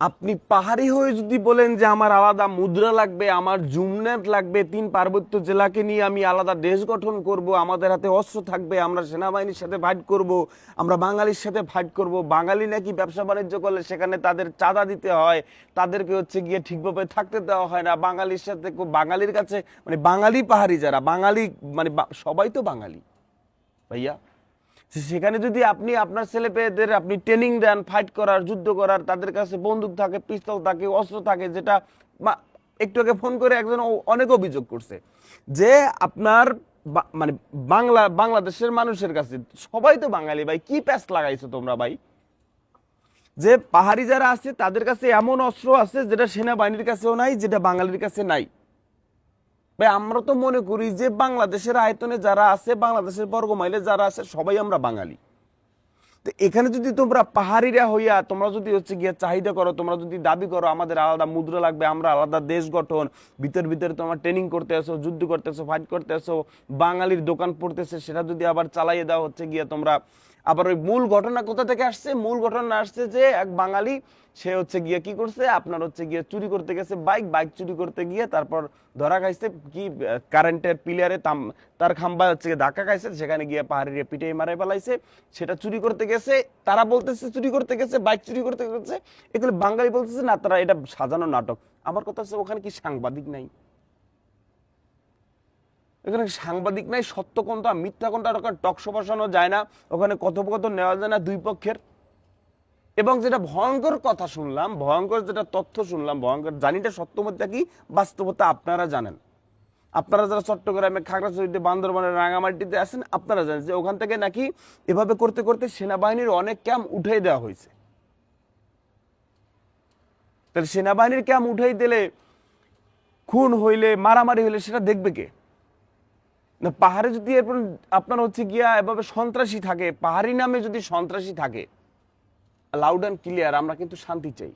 আপনি পাহাড়ি হয়ে যদি বলেন যে আমার আলাদা মুদ্রা লাগবে, আমার জুমনেট লাগবে, তিন পার্বত্য জেলাকে নিয়ে আমি আলাদা দেশ গঠন করব, আমাদের হাতে অস্ত্র থাকবে, আমরা সেনাবাহিনীর সাথে ফাইট করব, আমরা বাঙালির সাথে ফাইট করব, বাঙালি নাকি ব্যবসা বাণিজ্য করলে সেখানে তাদের চাঁদা দিতে হয়, তাদেরকে হচ্ছে গিয়ে ঠিকভাবে থাকতে দেওয়া হয় না, বাঙালির সাথে বাঙালির কাছে মানে বাঙালি পাহাড়ি যারা, বাঙালি মানে সবাই তো বাঙালি। ভাইয়া? সেখানে যদি আপনি আপনার ছেলে পেয়েদের আপনি ট্রেনিং দেন ফাইট করার, যুদ্ধ করার, তাদের কাছে বন্দুক থাকে পিস্তল থাকে, অস্ত্র থাকে, যেটা একটু আগে ফোন করে একজন অনেক অভিযোগ করছে যে আপনার মানে বাংলা, বাংলাদেশের মানুষের কাছে, সবাই তো বাঙালি ভাই, কি প্যাস লাগাইছো তোমরা ভাই? যে পাহাড়ি যারা আছে, তাদের কাছে এমন অস্ত্র আছে যেটা সেনাবাহিনীর কাছেও নাই, যেটা বাঙালির কাছে নাই। ভাই, আমরা তো মনে করি যে বাংলাদেশের আয়তনে যারা আছে, বাংলাদেশের বর্গমাইলে যারা আছে, সবাই আমরা বাঙালি। তো এখানে যদি তোমরা পাহাড়িরা হইয়া, তোমরা যদি হচ্ছে গিয়ে চাহিদা করো, তোমরা যদি দাবি করো, আমাদের আলাদা মুদ্রা লাগবে, আমরা আলাদা দেশ গঠন, ভিতর ভিতরে তোমরা ট্রেনিং করতে আসো, যুদ্ধ করতে আসো ফাইট করতে আসো, বাঙালির দোকান পড়তেছে, সেটা যদি আবার চালাইয়ে দেওয়া হচ্ছে গিয়ে তোমরা আবার ওই মূল ঘটনা কোথা থেকে আসছে? মূল ঘটনা আসছে যে এক বাঙালি, সে হচ্ছে গিয়ে কি করছে? আপনার হচ্ছে গিয়ে চুরি করতে গেছে বাইক বাইক চুরি করতে গিয়ে তারপর ধরা খাইছে কি, কারেন্টের পিলারে তার খাম্বা হচ্ছে গিয়ে ধাক্কা খাইছে, সেখানে গিয়ে পাহাড়িয়ে পিঠে মারাই ফেলাইছে। সেটা চুরি করতে গেছে, তারা বলতেছে চুরি করতে গেছে, বাইক চুরি করতে গেছে। এগুলো বাঙালি বলতেছে না, তারা এটা সাজানো নাটক। আমার কথা হচ্ছে ওখানে কি সাংবাদিক নাই? এখানে সাংবাদিক নাই, সত্য কোনটা, মিথ্যা কোনটা ওখানে টকশো বসানো যায় না, ওখানে কথোপকথন নেওয়া যায় না দুই পক্ষের। এবং যেটা ভয়ঙ্কর কথা শুনলাম, ভয়ঙ্কর যেটা তথ্য শুনলাম, ভয়ঙ্কর জানিটা সত্যমত্যা কি, বাস্তবতা আপনারা জানেন। আপনারা যারা চট্টগ্রামে, খাগড়াছড়িতে বান্দরবানের রাঙামাটিতে আছেন, আপনারা জানেন যে ওখান থেকে নাকি এভাবে করতে করতে সেনাবাহিনীর অনেক ক্যাম্প উঠাই দেওয়া হয়েছে। তাহলে সেনাবাহিনীর ক্যাম্প উঠাই দিলে, খুন হইলে, মারামারি হইলে সেটা দেখবে কে? না, পাহাড়ে যদি এরপর আপনার হচ্ছে গিয়া এভাবে সন্ত্রাসী থাকে, পাহাড়ি নামে যদি সন্ত্রাসী থাকে লাউড অ্যান্ড ক্লিয়ার আমরা কিন্তু শান্তি চাই।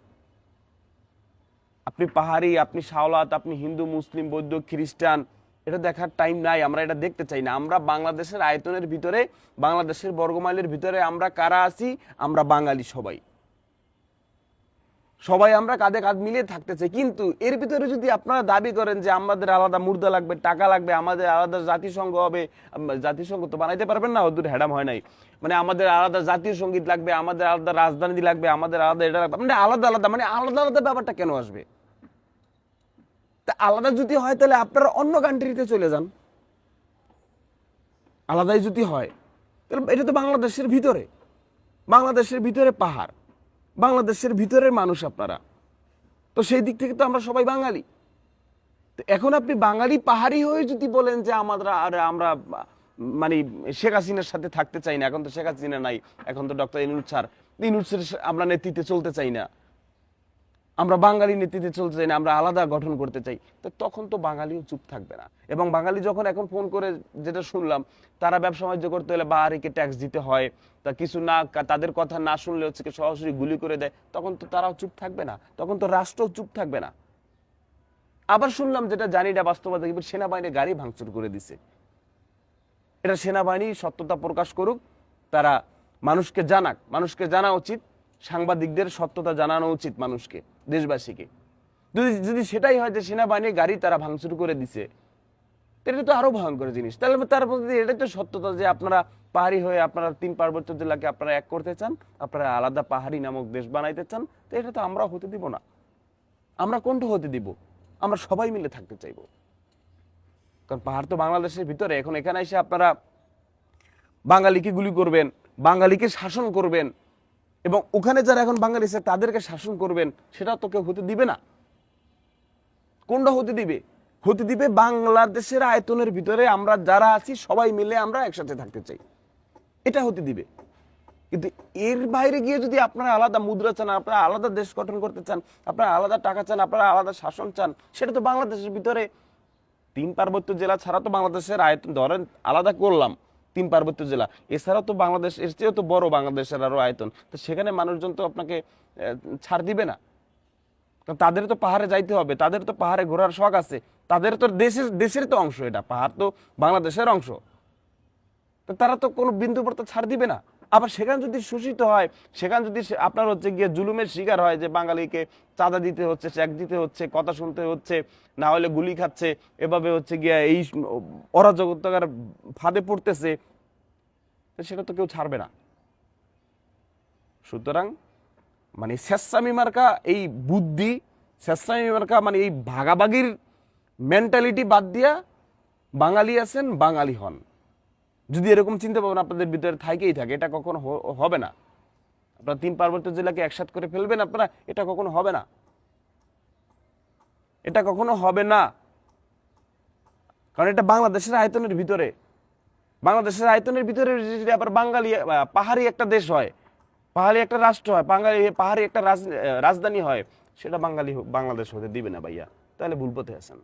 আপনি পাহাড়ি, আপনি শাওলাত, আপনি হিন্দু, মুসলিম, বৌদ্ধ, খ্রিস্টান, এটা দেখার টাইম নাই, আমরা এটা দেখতে চাই না। আমরা বাংলাদেশের আয়তনের ভিতরে, বাংলাদেশের বর্গমাইলের ভিতরে আমরা কারা আছি? আমরা বাঙালি সবাই। সবাই আমরা কাঁধে কাঁধ মিলিয়ে থাকতে চাই। কিন্তু এর ভিতরে যদি আপনারা দাবি করেন যে আমাদের আলাদা মুর্দা লাগবে, টাকা লাগবে, আমাদের আলাদা জাতিসংঘ হবে জাতিসংঘ তো বানাইতে পারবেন না ওদের হ্যাডাম হয় নাই। মানে আমাদের আলাদা জাতীয় সংগীত লাগবে, আমাদের আলাদা রাজধানী লাগবে, আমাদের আলাদা এটা লাগবে। মানে আলাদা আলাদা মানে আলাদা আলাদা ব্যাপারটা কেন আসবে? তা আলাদা যদি হয়, তাহলে আপনারা অন্য কান্ট্রিতে চলে যান। আলাদাই যদি হয়, তাহলে এটা তো বাংলাদেশের ভিতরে। বাংলাদেশের ভিতরে পাহাড়। বাংলাদেশের ভিতরের মানুষ আপনারা। তো সেই দিক থেকে তো আমরা সবাই বাঙালি। তো এখন আপনি বাঙালি পাহাড়ি হয়ে যদি বলেন যে আমরা আর আমরা মানে শেখ হাসিনার সাথে থাকতে চাই না, এখন তো শেখ হাসিনা নাই, এখন তো ডক্টর ইনুর স্যার। ইনুর আমরা নেতৃত্বে চলতে চাই না। আমরা বাঙালি নেতৃত্বে চলতে চাই না, আমরা আলাদা গঠন করতে চাই, তো তখন তো বাঙালিও চুপ থাকবে না। এবং বাঙালি যখন এখন ফোন করে যেটা শুনলাম, তারা ব্যবসা বাণিজ্য করতে হলে বাহারিকে ট্যাক্স দিতে হয়, তা কিছু না তাদের কথা না শুনলে হচ্ছে সরাসরি গুলি করে দেয়, তখন তো তারাও চুপ থাকবে না, তখন তো রাষ্ট্র চুপ থাকবে না। আবার শুনলাম যেটা জানি না বাস্তবতা, কিন্তু সেনাবাহিনীর গাড়ি ভাঙচুর করে দিছে। এটা সেনাবাহিনী সত্যতা প্রকাশ করুক, তারা মানুষকে জানাক, মানুষকে জানা উচিত, সাংবাদিকদের সত্যতা জানানো উচিত মানুষকে। দেশবাসীকে। যদি যদি সেটাই হয় যে সেনাবাহিনীর গাড়ি তারা ভাঙচুর করে দিছে এটা তো আরও ভয়ঙ্কর জিনিস। তাহলে তার মধ্যে এটাই তো সত্যতা যে আপনারা পাহাড়ি হয়ে আপনারা তিন পার্বত্য জেলাকে আপনারা এক করতে চান, আপনারা আলাদা পাহাড়ি নামক দেশ বানাইতে চান, তো এটা তো আমরা হতে দিব না। আমরা কোনটা হতে দিব? আমরা সবাই মিলে থাকতে চাইব। কারণ পাহাড় তো বাংলাদেশের ভিতরে। এখন এখানে এসে আপনারা বাঙালিকে গুলি করবেন, বাঙালিকে শাসন করবেন এবং ওখানে যারা এখন আছে তাদেরকে শাসন করবেন, সেটা তো কেউ হতে দিবে না। কোনটা হতে দিবে? হতে দিবে বাংলাদেশের আয়তনের ভিতরে আমরা যারা আছি, সবাই মিলে আমরা একসাথে থাকতে চাই। এটা হতে দিবে। কিন্তু এর বাইরে গিয়ে যদি আপনারা আলাদা মুদ্রা চান, আপনারা আলাদা দেশ গঠন করতে চান, আপনারা আলাদা টাকা চান, আপনারা আলাদা শাসন চান, সেটা তো বাংলাদেশের ভিতরে তিন পার্বত্য জেলা ছাড়া তো বাংলাদেশের আয়তন, ধরেন আলাদা করলাম তিন পার্বত্য জেলা। এছাড়াও তো বাংলাদেশ, এর চেয়েও তো বড় বাংলাদেশের আরও আয়তন। তো সেখানে মানুষজন তো আপনাকে ছাড় দিবে না। কারণ তাদের তো পাহাড়ে যাইতে হবে, তাদের তো পাহাড়ে ঘোরার শখ আছে। তাদের তো দেশের দেশের তো অংশ এটা, পাহাড় তো বাংলাদেশের অংশ। তো তারা তো কোনো বিন্দু পর তো ছাড় দিবে না। আবার সেখানে যদি শোষিত হয়, সেখানে যদি আপনার হচ্ছে গিয়ে জুলুমের শিকার হয় যে বাঙালিকে চাঁদা দিতে হচ্ছে চেক দিতে হচ্ছে, কথা শুনতে হচ্ছে, না হলে গুলি খাচ্ছে, এভাবে হচ্ছে গিয়ে এই অরাজকতার ফাঁদে পড়তেছে সেটা তো কেউ ছাড়বে না। সুতরাং মানে শেষামি মার্কা এই বুদ্ধি শেষামি মার্কা মানে এই ভাগাভাগির মেন্টালিটি বাদ দিয়া বাঙালি আছেন, বাঙালি হন। যদি এরকম চিন্তা ভাবনা আপনাদের ভিতরে থাকেই থাকে, এটা কখনো হবে না। আপনারা তিন পার্বত্য জেলাকে একসাথ করে ফেলবেন, আপনারা, এটা কখনো হবে না। এটা কখনো হবে না। কারণ এটা বাংলাদেশের আয়তনের ভিতরে। বাংলাদেশের আয়তনের ভিতরে যদি আবার বাঙালি পাহাড়ি একটা দেশ হয়, পাহাড়ি একটা রাষ্ট্র হয়, বাঙালি, পাহাড়ি একটা রাজধানী হয়, সেটা বাঙালি বাংলাদেশ হতে দিবে না ভাইয়া। তাহলে ভুল পথে আছেন।